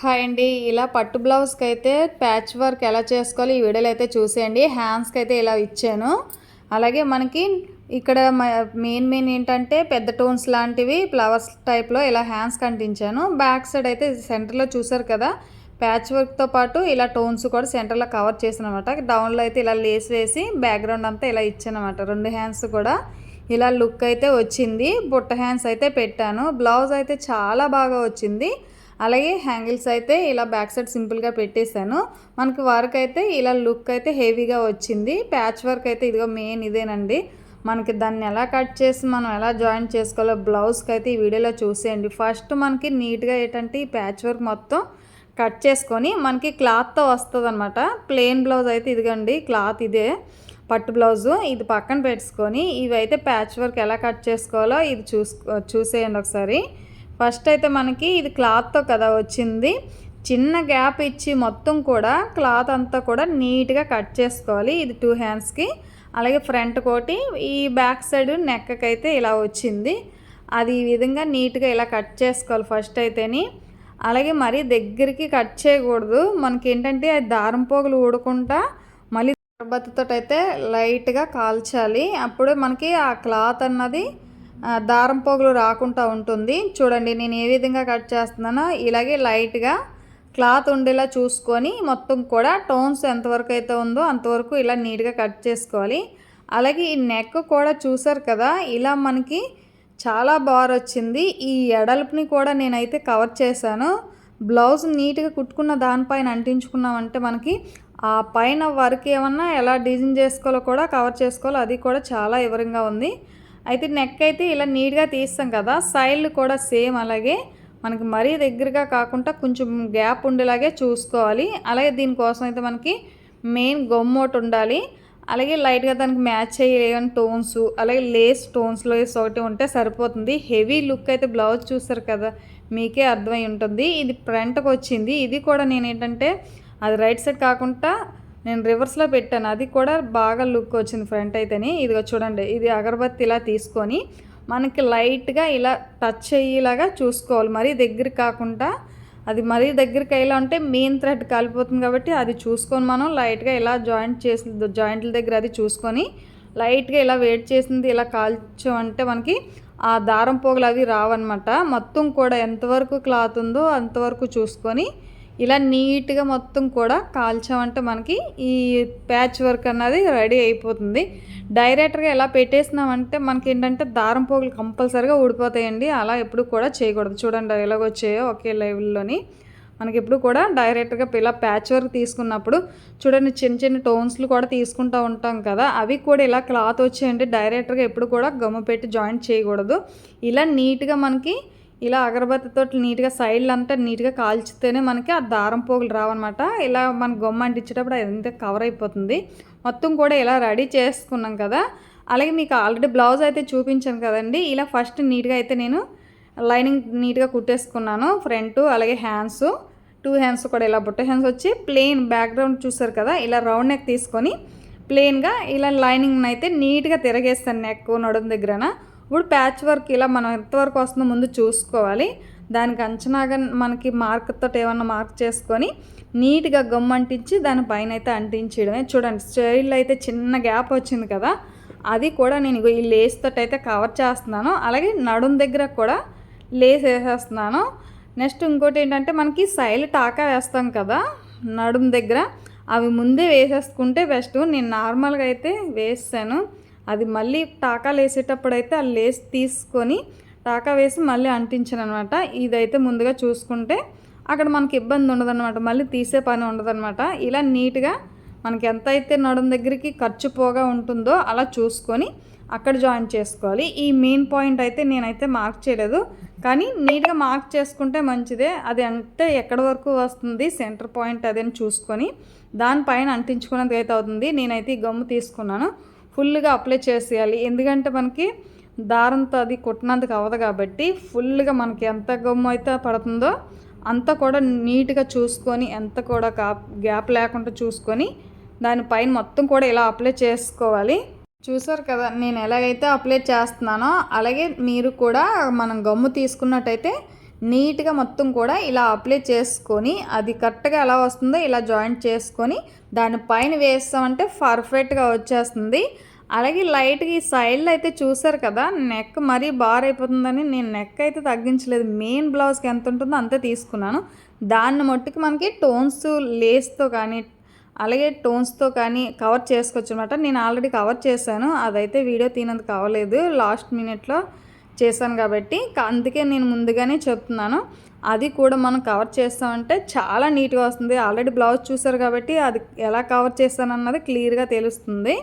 Hi అండి. ఇలా పట్టు బ్లౌజ్కి అయితే ప్యాచ్ వర్క్ ఎలా చేసుకోవాలి ఈ వీడియోలో అయితే చూసేయండి. హ్యాండ్స్కి అయితే ఇలా ఇచ్చాను. అలాగే మనకి ఇక్కడ మెయిన్ మెయిన్ ఏంటంటే పెద్ద టోన్స్ లాంటివి ఫ్లవర్స్ టైప్లో ఇలా హ్యాండ్స్ కంటించాను బ్యాక్ సైడ్ అయితే సెంటర్లో చూసారు కదా ప్యాచ్ వర్క్తో పాటు ఇలా టోన్స్ కూడా సెంటర్లో కవర్ చేసాను అనమాట డౌన్లో అయితే ఇలా లేస్ వేసి బ్యాక్గ్రౌండ్ అంతా ఇలా ఇచ్చాను అనమాట రెండు హ్యాండ్స్ కూడా ఇలా లుక్ అయితే వచ్చింది. బుట్ట హ్యాండ్స్ అయితే పెట్టాను. బ్లౌజ్ అయితే చాలా బాగా వచ్చింది. అలాగే హ్యాంగిల్స్ అయితే ఇలా బ్యాక్ సైడ్ సింపుల్గా పెట్టేశాను. మనకి వర్క్ అయితే ఇలా లుక్ అయితే హెవీగా వచ్చింది. ప్యాచ్ వర్క్ అయితే ఇదిగో మెయిన్ ఇదేనండి. మనకి దాన్ని ఎలా కట్ చేసి మనం ఎలా జాయిన్ చేసుకోవాలో బ్లౌజ్కి అయితే ఈ వీడియోలో చూసేయండి. ఫస్ట్ మనకి నీట్గా ఏంటంటే ఈ ప్యాచ్ వర్క్ మొత్తం కట్ చేసుకొని మనకి క్లాత్తో వస్తుంది అనమాట ప్లెయిన్ బ్లౌజ్ అయితే ఇదిగండి క్లాత్ ఇదే. పట్టు బ్లౌజు ఇది పక్కన పెట్టుకొని ఇవి అయితే ప్యాచ్ వర్క్ ఎలా కట్ చేసుకోవాలో ఇది చూసుకో చూసేయండి ఒకసారి. ఫస్ట్ అయితే మనకి ఇది క్లాత్తో కదా వచ్చింది. చిన్న గ్యాప్ ఇచ్చి మొత్తం కూడా క్లాత్ అంతా కూడా నీట్గా కట్ చేసుకోవాలి ఇది టూ హ్యాండ్స్కి. అలాగే ఫ్రంట్ కోటి ఈ బ్యాక్ సైడ్ నెక్కకి అయితే ఇలా వచ్చింది. అది ఈ విధంగా నీట్గా ఇలా కట్ చేసుకోవాలి ఫస్ట్ అయితేని. అలాగే మరీ దగ్గరికి కట్ చేయకూడదు. మనకి ఏంటంటే అది దారం పోగులు ఊడకుండా మళ్ళీ బత్తతో అయితే లైట్గా కాల్చాలి. అప్పుడే మనకి ఆ క్లాత్ అన్నది దారం పోగులు రాకుండా ఉంటుంది. చూడండి నేను ఏ విధంగా కట్ చేస్తున్నానో ఇలాగే లైట్గా క్లాత్ ఉండేలా చూసుకొని మొత్తం కూడా టోన్స్ ఎంతవరకు అయితే ఉందో అంతవరకు ఇలా నీట్గా కట్ చేసుకోవాలి. అలాగే ఈ నెక్ కూడా చూసారు కదా ఇలా మనకి చాలా బాగా వచ్చింది. ఈ ఎడల్పుని కూడా నేనైతే కవర్ చేశాను. బ్లౌజ్ నీట్గా కుట్టుకున్న దానిపైన అంటించుకున్నామంటే మనకి ఆ పైన వర్క్ ఏమన్నా ఎలా డిజైన్ చేసుకోవాలో కూడా కవర్ చేసుకోవాలో. అది కూడా చాలా వివరంగా ఉంది. అయితే నెక్ అయితే ఇలా నీట్గా తీస్తాం కదా సైడ్లు కూడా సేమ్ అలాగే. మనకి మరీ దగ్గరగా కాకుండా కొంచెం గ్యాప్ ఉండేలాగే చూసుకోవాలి. అలాగే దీనికోసం అయితే మనకి మెయిన్ గొమ్మోటి ఉండాలి. అలాగే లైట్గా దానికి మ్యాచ్ అయ్యే టోన్స్ అలాగే లేస్ టోన్స్లో ఒకటి ఉంటే సరిపోతుంది. హెవీ లుక్ అయితే బ్లౌజ్ చూస్తారు కదా మీకే అర్థమై ఉంటుంది. ఇది ఫ్రంట్కి వచ్చింది. ఇది కూడా నేను ఏంటంటే అది రైట్ సైడ్ కాకుండా నేను రివర్స్లో పెట్టాను. అది కూడా బాగా లుక్ వచ్చింది ఫ్రంట్ అయితేనే. ఇదిగో చూడండి ఇది అగరబత్తి ఇలా తీసుకొని మనకి లైట్గా ఇలా టచ్ అయ్యేలాగా చూసుకోవాలి. మరీ దగ్గర కాకుండా అది మరీ దగ్గరికి అయ్యేలా ఉంటే మెయిన్ థ్రెడ్ కాలిపోతుంది కాబట్టి అది చూసుకొని మనం లైట్గా ఇలా జాయింట్ చేసి జాయింట్ల దగ్గర అది చూసుకొని లైట్గా ఇలా వెయిట్ చేసింది ఇలా కాల్చామంటే మనకి ఆ దారం పోగులు అవి రావన్నమాట. మొత్తం కూడా ఎంతవరకు క్లాత్ ఉందో అంతవరకు చూసుకొని ఇలా నీట్గా మొత్తం కూడా కాల్చామంటే మనకి ఈ ప్యాచ్ వర్క్ అన్నది రెడీ అయిపోతుంది. డైరెక్ట్గా ఎలా పెట్టేసినామంటే మనకి ఏంటంటే దారం పోగులు కంపల్సరిగా ఊడిపోతాయండి. అలా ఎప్పుడు కూడా చేయకూడదు. చూడండి ఎలాగొచ్చాయో ఒకే లెవెల్లోని మనకి ఎప్పుడు కూడా డైరెక్ట్గా ఇలా ప్యాచ్ వర్క్ తీసుకున్నప్పుడు చూడండి చిన్న చిన్న టోన్స్లు కూడా తీసుకుంటూ ఉంటాం కదా అవి కూడా ఇలా క్లాత్ వచ్చాయంటే డైరెక్ట్గా ఎప్పుడు కూడా గమ్ము పెట్టి జాయింట్ చేయకూడదు. ఇలా నీట్గా మనకి ఇలా అగరబత్తితో నీట్గా సైడ్లు అంతా నీట్గా కాల్చితేనే మనకి ఆ దారం పోగులు రావన్నమాట. ఇలా మన గొమ్మ అంటించేటప్పుడు అదంతా కవర్ అయిపోతుంది. మొత్తం కూడా ఇలా రెడీ చేసుకున్నాం కదా. అలాగే మీకు ఆల్రెడీ బ్లౌజ్ అయితే చూపించాను కదండి. ఇలా ఫస్ట్ నీట్గా అయితే నేను లైనింగ్ నీట్గా కుట్టేసుకున్నాను. ఫ్రంట్ అలాగే హ్యాండ్స్ టూ హ్యాండ్స్ కూడా ఇలా బుట్ట హ్యాండ్స్ వచ్చి ప్లెయిన్ బ్యాక్గ్రౌండ్ చూసారు కదా ఇలా రౌండ్ నెక్ తీసుకొని ప్లెయిన్గా ఇలా లైనింగ్ అయితే నీట్గా తిరగేస్తాను నెక్ నడుము దగ్గరన. ఇప్పుడు ప్యాచ్ వర్క్ ఇలా మనం ఎంతవరకు వస్తుందో ముందు చూసుకోవాలి. దానికి అంచనాగా మనకి మార్క్తో ఏమన్నా మార్క్ చేసుకొని నీట్గా గమ్ అంటించి దానిపైన అయితే అంటించడమే చూడండి స్టైల్ అయితే చిన్న గ్యాప్ వచ్చింది కదా అది కూడా నేను ఈ లేస్ తోటి అయితే కవర్ చేస్తున్నాను. అలాగే నడుం దగ్గర కూడా లేస్ వేసేస్తున్నాను. నెక్స్ట్ ఇంకోటి ఏంటంటే మనకి సైల్ టాకా వేస్తాం కదా నడుం దగ్గర అవి ముందే వేసేసుకుంటే బెస్ట్. నేను నార్మల్గా అయితే వేసాను అది మళ్ళీ టాకాలు వేసేటప్పుడు అయితే ఆ లేస్ తీసుకొని టాకా వేసి మళ్ళీ అంటించాను అనమాట ఇదైతే ముందుగా చూసుకుంటే అక్కడ మనకి ఇబ్బంది ఉండదన్నమాట. మళ్ళీ తీసే పని ఉండదన్నమాట. ఇలా నీట్గా మనకి ఎంత అయితే నడుం దగ్గరికి ఖర్చు పోగా ఉంటుందో అలా చూసుకొని అక్కడ జాయిన్ చేసుకోవాలి. ఈ మెయిన్ పాయింట్ అయితే నేనైతే మార్క్ చేయలేదు. కానీ నీట్గా మార్క్ చేసుకుంటే మంచిదే. అది అంటే ఎక్కడి వరకు వస్తుంది సెంటర్ పాయింట్ అదని చూసుకొని దానిపైన అంటించుకునేది అయితే అవుతుంది. నేనైతే ఈ గమ్ము తీసుకున్నాను. ఫుల్గా అప్లై చేసేయాలి. ఎందుకంటే మనకి దారంతో అది కుట్టినందుకు అవ్వదు కాబట్టి ఫుల్గా మనకి ఎంత గమ్ము అయితే పడుతుందో అంతా కూడా నీట్గా చూసుకొని ఎంత కూడా గ్యాప్ లేకుండా చూసుకొని దానిపైన మొత్తం కూడా ఇలా అప్లై చేసుకోవాలి. చూసారు కదా నేను ఎలాగైతే అప్లై చేస్తున్నానో అలాగే మీరు కూడా మనం గమ్ము తీసుకున్నట్టయితే నీట్గా మొత్తం కూడా ఇలా అప్లై చేసుకొని అది కరెక్ట్గా ఎలా వస్తుందో ఇలా జాయింట్ చేసుకొని దానిపైన వేస్తామంటే పర్ఫెక్ట్గా వచ్చేస్తుంది. అలాగే లైట్గా ఈ సైడ్లో అయితే చూసారు కదా నెక్ మరీ బార్ అయిపోతుందని నేను నెక్ అయితే తగ్గించలేదు. మెయిన్ బ్లౌజ్కి ఎంత ఉంటుందో అంతే తీసుకున్నాను. దాన్ని మట్టుకు మనకి టోన్స్ లేస్తో కానీ అలాగే టోన్స్తో కానీ కవర్ చేసుకోవచ్చు అనమాట నేను ఆల్రెడీ కవర్ చేశాను. అదైతే వీడియో తీనందుకు అవ్వలేదు. లాస్ట్ మినిట్లో చేశాను కాబట్టి అందుకే నేను ముందుగానే చెప్తున్నాను. అది కూడా మనం కవర్ చేస్తామంటే చాలా నీట్గా వస్తుంది. ఆల్రెడీ బ్లౌజ్ చూసారు కాబట్టి అది ఎలా కవర్ చేస్తానన్నది క్లియర్గా తెలుస్తుంది.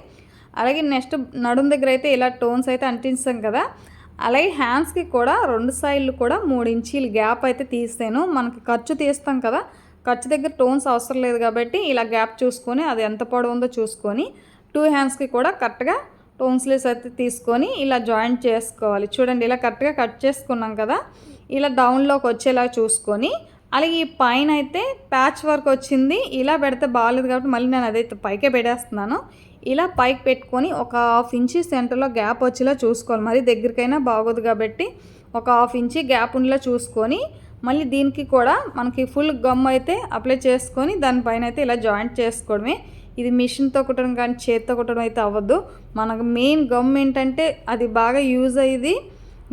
అలాగే నెక్స్ట్ నడుం దగ్గర అయితే ఇలా టోన్స్ అయితే అంటించాం కదా. అలాగే హ్యాండ్స్కి కూడా రెండు సైడ్లు కూడా మూడు ఇంచీలు గ్యాప్ అయితే తీస్తాను మనకి ఖర్చు తీస్తాం కదా. ఖర్చు దగ్గర టోన్స్ అవసరం లేదు కాబట్టి ఇలా గ్యాప్ చూసుకొని అది ఎంత పొడవు ఉందో చూసుకొని టూ హ్యాండ్స్కి కూడా కరెక్ట్గా టోన్స్లెస్ అయితే తీసుకొని ఇలా జాయింట్ చేసుకోవాలి. చూడండి ఇలా కరెక్ట్గా కట్ చేసుకున్నాం కదా? ఇలా డౌన్లోకి వచ్చేలా చూసుకొని అలాగే ఈ పైన అయితే ప్యాచ్ వర్క్ వచ్చింది. ఇలా పెడితే బాగాలేదు కాబట్టి మళ్ళీ నేను అదైతే పైకే పెట్టేస్తున్నాను. ఇలా పైకి పెట్టుకొని ఒక హాఫ్ ఇంచి సెంటర్లో గ్యాప్ వచ్చేలా చూసుకోవాలి. మరి దగ్గరికైనా బాగోదు కాబట్టి ఒక హాఫ్ ఇంచి గ్యాప్ ఉండేలా చూసుకొని మళ్ళీ దీనికి కూడా మనకి ఫుల్ గమ్ అయితే అప్లై చేసుకొని దానిపైన అయితే ఇలా జాయింట్ చేసుకోవడమే. ఇది మిషన్తో కుట్టడం కానీ చేత్తో కుట్టడం అయితే అవ్వద్దు మనకు మెయిన్ గమ్ ఏంటంటే అది బాగా యూజ్ అయ్యేది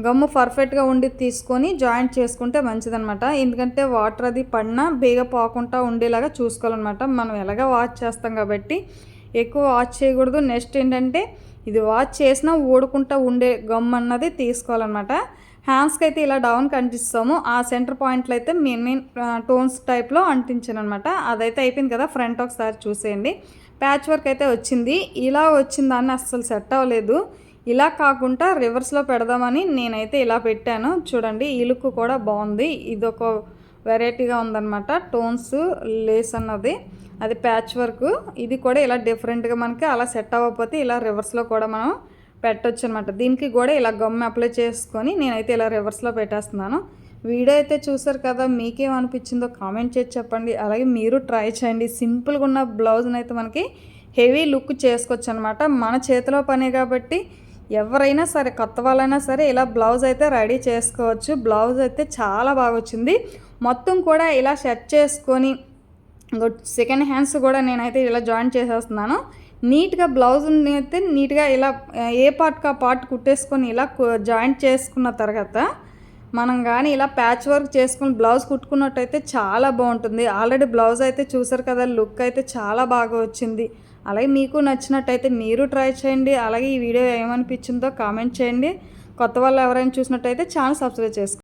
గమ్ము పర్ఫెక్ట్గా ఉండి తీసుకొని జాయింట్ చేసుకుంటే మంచిదనమాట ఎందుకంటే వాటర్ అది పడినా బేగ పోకుండా ఉండేలాగా చూసుకోవాలన్నమాట. మనం ఎలాగ వాచ్ చేస్తాం కాబట్టి ఎక్కువ వాచ్ చేయకూడదు. నెక్స్ట్ ఏంటంటే ఇది వాచ్ చేసినా ఓడుకుంటా ఉండే గమ్ అన్నది తీసుకోవాలన్నమాట. హ్యాండ్స్కి అయితే ఇలా డౌన్ కనిపిస్తాము. ఆ సెంటర్ పాయింట్లు అయితే మెయిన్ మెయిన్ టోన్స్ టైప్లో అంటించాను అనమాట అదైతే అయిపోయింది కదా ఫ్రంట్ ఒకసారి చూసేయండి. ప్యాచ్ వర్క్ అయితే వచ్చింది. ఇలా వచ్చిందాన్ని అస్సలు సెట్ అవ్వలేదు. ఇలా కాకుండా రివర్స్లో పెడదామని నేనైతే ఇలా పెట్టాను. చూడండి ఈ లుక్ కూడా బాగుంది. ఇది ఒక వెరైటీగా ఉందన్నమాట టోన్స్ లేస్ అన్నది. అది ప్యాచ్ వర్క్. ఇది కూడా ఇలా డిఫరెంట్గా మనకి అలా సెట్ అవ్వకపోతే ఇలా రివర్స్లో కూడా మనం పెట్టొచ్చు అనమాట దీనికి కూడా ఇలా గమ్ అప్లై చేసుకొని నేనైతే ఇలా రివర్స్లో పెట్టేస్తున్నాను. వీడియో అయితే చూసారు కదా మీకేమనిపించిందో కామెంట్ చేసి చెప్పండి. అలాగే మీరు ట్రై చేయండి. సింపుల్గా ఉన్న బ్లౌజ్ని అయితే మనకి హెవీ లుక్ చేసుకోవచ్చు అనమాట మన చేతిలో పని కాబట్టి ఎవరైనా సరే కొత్త వాళ్ళైనా సరే ఇలా బ్లౌజ్ అయితే రెడీ చేసుకోవచ్చు. బ్లౌజ్ అయితే చాలా బాగా వచ్చింది. మొత్తం కూడా ఇలా సెట్ చేసుకొని సెకండ్ హ్యాండ్స్ కూడా నేనైతే ఇలా జాయిన్ చేసేస్తున్నాను. నీట్గా బ్లౌజ్ అయితే నీట్గా ఇలా ఏ పార్ట్కి ఆ పార్ట్ కుట్టేసుకొని ఇలా జాయింట్ చేసుకున్న తర్వాత మనం కానీ ఇలా ప్యాచ్ వర్క్ చేసుకుని బ్లౌజ్ కుట్టుకున్నట్టయితే చాలా బాగుంటుంది. ఆల్రెడీ బ్లౌజ్ అయితే చూసారు కదా లుక్ అయితే చాలా బాగా వచ్చింది. అలాగే మీకు నచ్చినట్టయితే మీరు ట్రై చేయండి. అలాగే ఈ వీడియో ఏమనిపించిందో కామెంట్ చేయండి. కొత్త వాళ్ళు ఎవరైనా చూసినట్టయితే ఛానల్ సబ్స్క్రైబ్ చేసుకోండి.